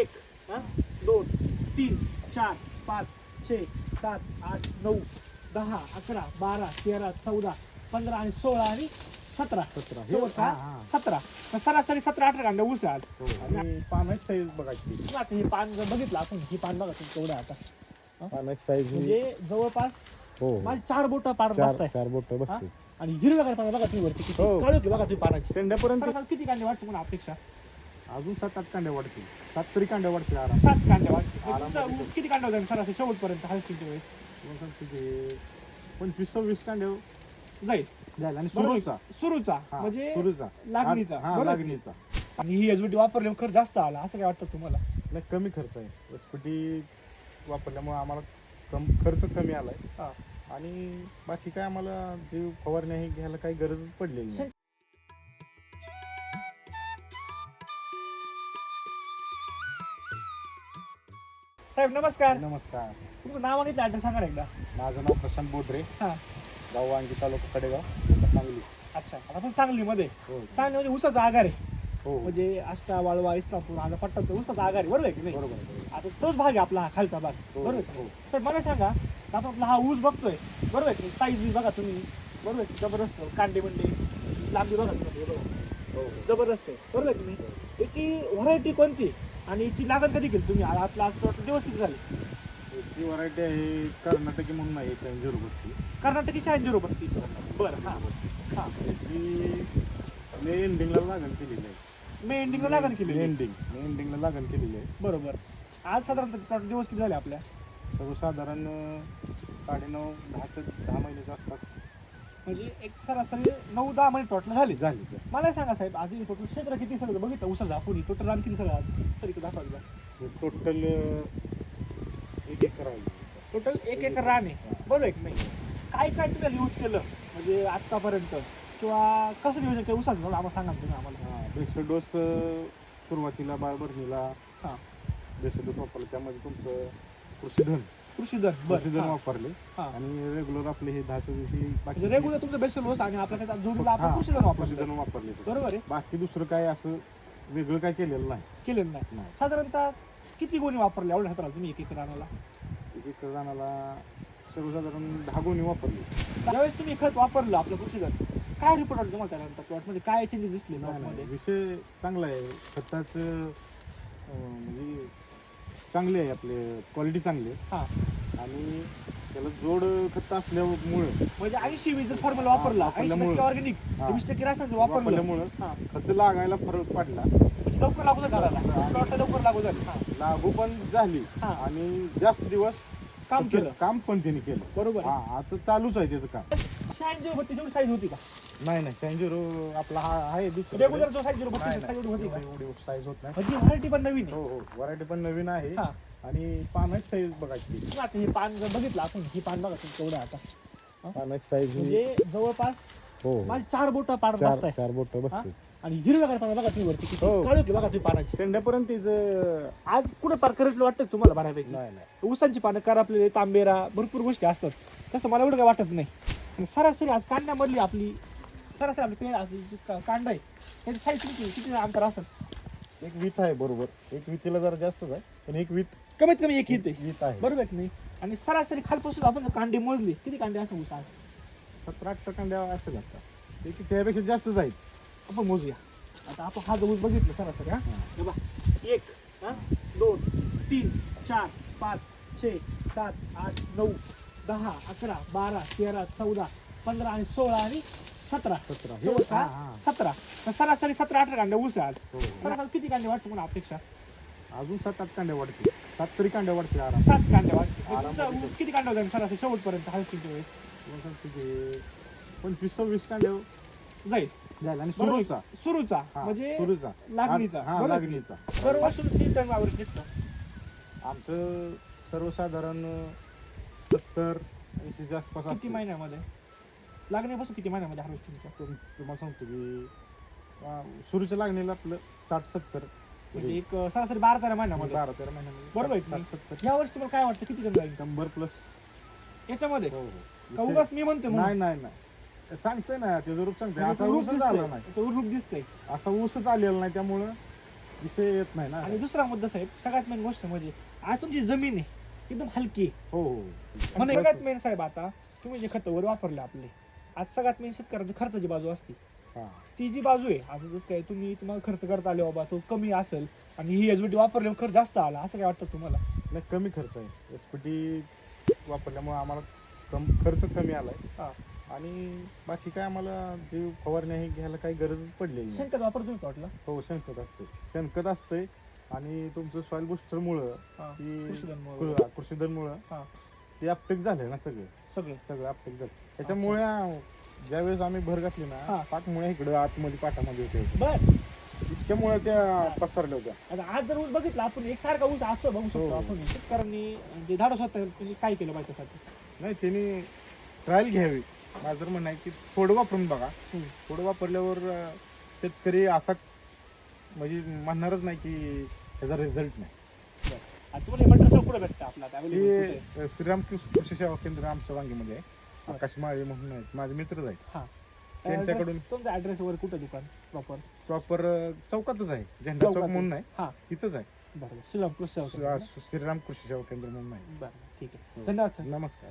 एक हा? दोन तीन चार पाच छे सात आठ नऊ दहा अकरा बारा तेरा चौदा पंधरा आणि सोळा आणि सतरा. सतरा. हे हा, हा. सतरा. मग सरासरी सतरा अठरा कांदा ऊस आज. हो. आणि पानाची साईज बघायची आता हे पान जर बघितलं आपण ही पान बघा आहे आता. पानाची साईज म्हणजे जवळपास हो हो. माझे चार बोट पाड चार बसताय चार बोट बसते आणि हिरव्या पाना बघा तुम्ही वरती किती हो. काळू की बघा तुम्ही पानाची. शेंड्यापर्यंत? किती कांदे वाटतो अपेक्षा? अजून सात आठ कांड्या वाढतील. सात तरी कांड्या वाढतील आराम सात तुमचा ऊस किती कांदा होता सरासरी? शेवटपर्यंत हायस्टिंगच्या वेळेस तुम्हाला सांगतो की पंचवीस सव्वीस कांड्या जाईल. जाईल. आणि बरोबर? सुरूचा. सुरूचा. हा, म्हणजे सुरूचा. लागणीचा. हा बरोबर? लागणीचा. आणि ही एचबीटी वापरली खर्च जास्त आला. असं काय वाटतं तुम्हाला? नाही कमी खर्च आहे. एसपीटी वापरल्यामुळे आम्हाला कम खर्च कमी आलाय. हा. आणि बाकी काय आम्हाला जे फवारणी आहे घ्यायला काही गरजच पडलेली नाही. साहेब नमस्कार. नमस्कार. तुमचं नाव आणि ऍड्रेस सांगा ना एकदा. माझं नाव प्रशांत बोडरे हा. गाव वांगी तालुका कडेगाव जिल्हा सांगली. अच्छा आता आपण सांगलीमध्ये. हो. सांगली म्हणजे उसाचा आगार आहे हो. म्हणजे आष्टा वाळवा इस्लापूर आता पट्टा उसाचा आगार आहे बरोबर आहे की नाही? बरोबर आहे, आता तोच भाग आहे आपला हा खालचा भाग. हो, बरोबर आहे? हो. तर मला सांगा आता आपला हा ऊस बघतोय बरोबर आहे साईज बघा तुम्ही. बरोबर आहे जबरदस्त कांडे मंडे लांबी बघा तुम्ही हे हो. जबरदस्त आहे. बरोबर आहे की नाही? याची व्हरायटी कोणती? आणि याची लागण कधी केली तुम्ही? आ- आपला आज total दिवस किती झाले? ती व्हरायटी आहे कर्नाटकी म्हणून आहे शहाऐंशी रुपये. कर्नाटकी शहाऐंशी झिरो बत्तीस बरं हां हां. मे एंडिंगला लागण केलेली आहे. मे एंडिंगला लागण केली एंडिंग मे एंडिंगला लागण केलेली आहे. बरोबर. आज साधारणतः total दिवस किती झाले आपल्या? सर्वसाधारण अं, साडेनऊ दहा ते दहा महिन्याच्या आसपास. म्हणजे एक सरासरी नऊ दहा महिने टोटल झाले झाली. मला सांगा साहेब आधी टोटल क्षेत्र किती सगळं बघितलं? उसाचा आपण टोटल रान किती सगळं आज सर इकडे दाखवा टोटल एक एकर आहे. टोटल एक एकर रान आहे. बरोबर आहे की नाही? काय काय तुम्ही यूज केलं? म्हणजे आतापर्यंत? किंवा कसं नियोजन केलं? उसाचं थोडं आम्हाला सांगा तुम्ही आम्हाला. बेसल डोस सुरुवातीला बाळभरणीला हां. बेसल डोस वापरलं. त्यामध्ये तुमचं कृषीधन कृषी दर कृषीधन वापरले. हां. आणि रेग्युलर आपले हे दहा दिवशी म्हणजे रेग्युलर तुमचं बेस्ट लोस आणि आपल्या त्याच्यात जोडीला आपण हा, कृषी दर वापरलं. कृषीधन वापरले ते. बरोबर आहे. बाकी दुसरं काय असं वेगळं काय केलेलं नाही. केलेलं नाही. नाही. साधारणतः किती गोणी वापरल्या? एवढ्या हाताला तुम्ही एक एक रानाला. एक एकर रानाला सर्वसाधारण दहा गोणी वापरली. ज्यावेळेस तुम्ही खत वापरलं आपलं कृषी दर काय रिपोर्ट आला तुम्हाला त्यानंतर? प्लॉटमध्ये काय चेंजेस दिसले नाही, नाही, विषय चांगला आहे. खताचं अं, म्हणजे चांगले आहे आपले क्वालिटी चांगली आहे. हा. आणि त्याला जोड खत असल्यामुळं म्हणजे ऐंशी वीस जर फॉर्म्युला वापरला ऐंशी वापरल्यामुळं. टक्के ऑर्गॅनिक हा. वीस टक्के रासायनिक वापरलं. वापरल्यामुळं हा. खत लागायला फरक पडला. म्हणजे लवकर लागू झालं. प्लॉटला लवकर लागू झाली. हा. लागू पण झाली. हा. आणि जास्त दिवस काम केलं. काम पण त्यांनी केलं. बरोबर हा आता चालूच आहे त्याचं काम. शहाऐंशी होती साईज होती का? नाही नाही शहाऐंशी आपला हा आहे दुसरा. रेग्युलर जो साईज बत्तीस साईज होती का? एवढी साईज होत नाही. म्हणजे व्हरायटी पण नवीन आहे. हो हो व्हरायटी पण नवीन आहे. हा. आणि पानाची साईज बघायची आता हे पान जर बघितलं आपण ही पान बघा तुम्ही केवढं आहे आता पानाची साईज म्हणजे जवळपास हो. माझे चार बोट पाड चार बसताय चार बोट हा? बसते आणि हिरव्या पाना बघा तुम्ही वरती किती हो. काळू की बघा तुम्ही पानाची. शेंड्यापर्यंत तिचं आज कुठं पार करायचं वाटतं का तुम्हाला बऱ्यापैकी? नाही नाही. ऊसांची पानं करापलेले तांबेरा भरपूर गोष्टी असतात. तसं मला एवढं काय वाटत नाही. आणि सरासरी आज कांड्यामधली आपली सरासरी आपली पेड आपली जी का- कांड आहे त्याची साईज किती किती अंतर असेल? एक वीत आहे बरोबर. एक वितीला जरा जास्तच आहे पण एक वीत कमीत कमी एक येते वीत आहे. बरोबर आहे की नाही? आणि सरासरी खालपासून आपण कांडे मोजली किती कांडे असं ऊस आज सतरा अठरा कांड्या असं लागतात ते की त्यापेक्षा जास्तच आहेत. आपण मोजूया. आता आपण हा जो ऊस बघितलं सरासरी हा. हे बघ. एक हा? दोन तीन चार पाच छे सात आठ नऊ दहा अकरा बारा तेरा चौदा पंधरा आणि सोळा आणि सतरा. सतरा. हे- हा, हा. सतरा. तर सरासरी सतरा अठरा कांडे ऊस आहे आज. हो. सरासरी किती कांडे वाटतं मला अपेक्षा? अजून सात आठ कांड्या वाढतील सात तरी कांड्या वाढतील आराम सात कांडे वाटते आरामात तुमचा ऊस किती कांडे होते सरासरी शेवटपर्यंत हायस्टिंगच्या वेळेस? तुम्हाला सांगतो की पंचवीस सव्वीस कांड्या जाईल. झाल्या आणि बरोबर? सुरूचा. सुरूचा. हा, म्हणजे सुरूचा. लागणीचा. हा बरोबर? लागणीचा. दरवर्षी तीन टन वावर घेतलं आमचं सर्वसाधारण सत्तर ऐंशीच्या आसपास किती असते. महिन्यामध्ये? लागण्यापासून किती महिन्यामध्ये हार्वेस्टिंगच्या तुम- तुम्हाला सांगतो की सुरूच्या लागणीला आपलं साठ सत्तर. म्हणजे एक अं, सरासरी बारा तेरा महिन्यामध्ये. बारा तेरा महिन्यामध्ये. बरोबर आहे साठ- की साठ सत्तर. या वर्षी तुम्हाला काय वाटतं? किती कमी जाईल? शंभर प्लस याच्यामध्ये? हो का हो उगाच मी म्हणतो? नाही नाही नाही. सांगतोय ना ते जरूर सांगतोय. म्हणजे असा रूप ऊसच. आला नाही. रूप दिसतंय. असा ऊसच आलेला नाही त्यामुळं विषय येत नाही ना. आणि दुसरा मुद्दा साहेब सगळ्यात मेन गोष्ट म्हणजे आज तुमची जमीन आहे. एकदम हलकी. हो हो. म्हणजे सगळ्यात मेन साहेब आता तुम्ही जे खतं वर वापरले आपले आज सगळ्यात मेन शेतकऱ्याची खर्चाची बाजू असते. हा. ती जी बाजू आहे असं जसं काय तुम्ही तुम्हाला खर्च करता आले बाबा तो कमी असेल आणि ही एचबीटी वापरल्यावर खर्च जास्त आला असं काय वाटतं तुम्हाला? नाही कमी खर्च आहे. एस पी टी वापरल्यामुळे आम्हाला कम खर्च कमी आलाय. हा. आणि बाकी काय आम्हाला जे फवारणी आहे घ्यायला काही गरजच पडलेली नाही. शेणखत वापरतो वाटलं? हो शेणखत असते शेणखत असतंय. आणि तुमचं सॉईल बुस्टरमुळं हा. की कृषीधनमुळं. कृ- कृषीधनमुळं हा. ते अपटेक झाले ना सगळे सगळं सगळं अपटेक झालं त्याच्यामुळे ज्यावेळेस आम्ही भर घातली हा. ना पाठमुळे इकडं आतमध्ये पाठामध्ये होते बर इतक्यामुळे त्या पसरल्या होत्या आता आज जर ऊस बघितला आपण एक सारखा ऊस आज बघू शकतो हो. आपण शेतकऱ्यांनी जे धाडस होतं त्यांनी काय केलं पाहिजे त्यासाठी नाही त्यांनी ट्रायल घ्यावी माझं तर म्हणणं आहे की थोडं वापरून बघा हम्म. थोडं वापरल्यावर अं, शेतकरी असा म्हणजे म्हणणारच नाही की त्याचा रिझल्ट नाही. आणि तुम्हाला हे मटेरियल कुठे भेटतं आपला आता available कुठे? आहे? हे अं, श्रीराम कृषी कृषी सेवा केंद्र आमच्या वांगीमध्ये आहे. आकाश माळे म्हणून आहेत. माझे मित्रच आहेत. हा. त्यांच्याकडून- तुमचा ऍड्रेस वगैरे कुठं दुकान प्रॉपर प्रॉपर चौकातच आहे. झेंडा चौक चौकात. म्हणून आहे. हा. तिथंच आहे. बरोबर श्रीराम कृषी सेवा? श्रीराम कृषी सेवा केंद्र म्हणून बरं ठीक आहे. धन्यवाद सर. नमस्कार.